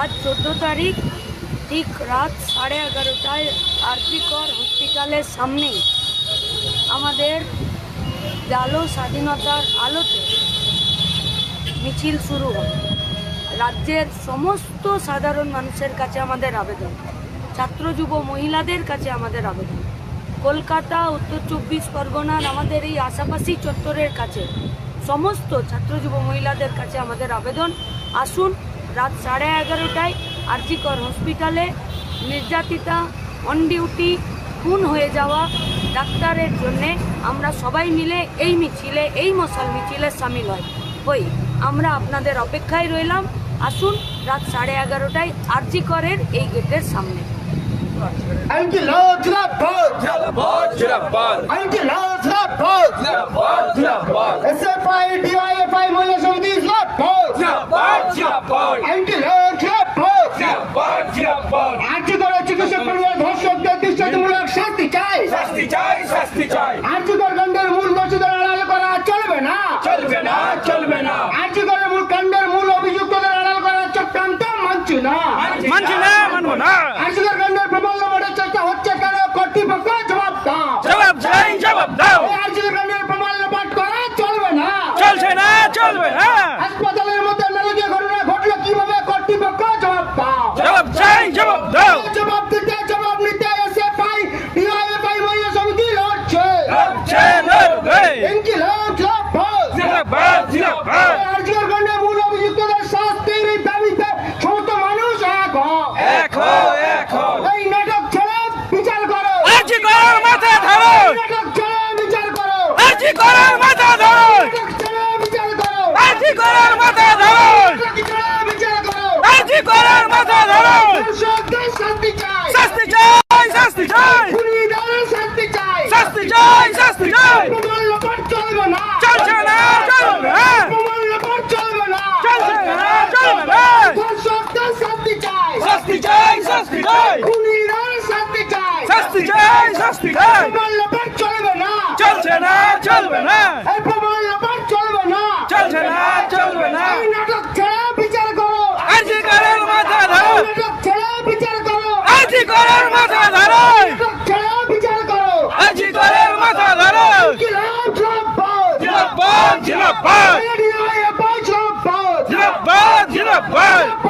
আজ চোদ্দ তারিখ, ঠিক রাত সাড়ে এগারোটায় আরপিকর হসপিটালের সামনে আমাদের জালো স্বাধীনতার আলোতে মিছিল শুরু হয়। রাজ্যের সমস্ত সাধারণ মানুষের কাছে আমাদের আবেদন। ছাত্র, যুব, মহিলাদের কাছে আমাদের আবেদন। কলকাতা, উত্তর চব্বিশ পরগনার আমাদের এই আশাপাশি চত্বরের কাছে সমস্ত ছাত্র, যুব, মহিলাদের কাছে আমাদের আবেদন। আসুন রাত সাড়ে এগারোটায় আরজিকর হসপিটালে নির্যাতিতা অন ডিউটি খুন হয়ে যাওয়া ডাক্তারের জন্যে আমরা সবাই মিলে এই মিছিলে, এই মশাল মিছিলে সামিল হয়। হই, আমরা আপনাদের অপেক্ষায় রইলাম। আসুন, রাত সাড়ে এগারোটায় আরজি করের এই গেটের সামনে। İnkılap zilapad. Zilabad, zilabad, İnkılap zilapad. zilabad, zilabad, SFI, DIFI মহিলা সমিতি zilapad. zilabad, zilabad, İnkılap zilapad. zilabad, zilabad. আর্জি করে চিকিৎসক পরিবার ধর্ষকদের দৃষ্টান্তমূলক শাস্তি চাই শাস্তি চাই শাস্তি চাই আর্জি কর কাণ্ডের মূল দোষীদের আড়াল করা চলবে না চলবে না চলবে না আর্জি করে মূল কাণ্ডের মূল অভিযুক্তদের আড়াল করার চক্রান্ত মানছি না মানছি না মানবো না না চলবে হাসপাতালের মধ্যে নারকীয় ঘটনা ঘটলো কীভাবে কর্তৃপক্ষ? জবাব দাও। জবাব চাই জবাব দাও। জবাব দিতে শাস্তি চাই। খুনিরা শাস্তি চাই। শাস্তি চাই শাস্তি চাই। প্রমাণ চলবে না। চলছে না চলবে না। এই প্রমাণ লোপাট চলবে না। চলছে না চলবে না। এই নাটক ছেড়ে বিচার করো। আজি করার মাথা ধরো। নাটক ছেড়ে বিচার করো। আজি করার মাথা ধরো। নাটক ছেড়ে বিচার করো। আজি করার মাথা ধরো। জিলাপ জিলাপ জিলাপ জিলাপ জিলাপ জিলাপ জিলাপ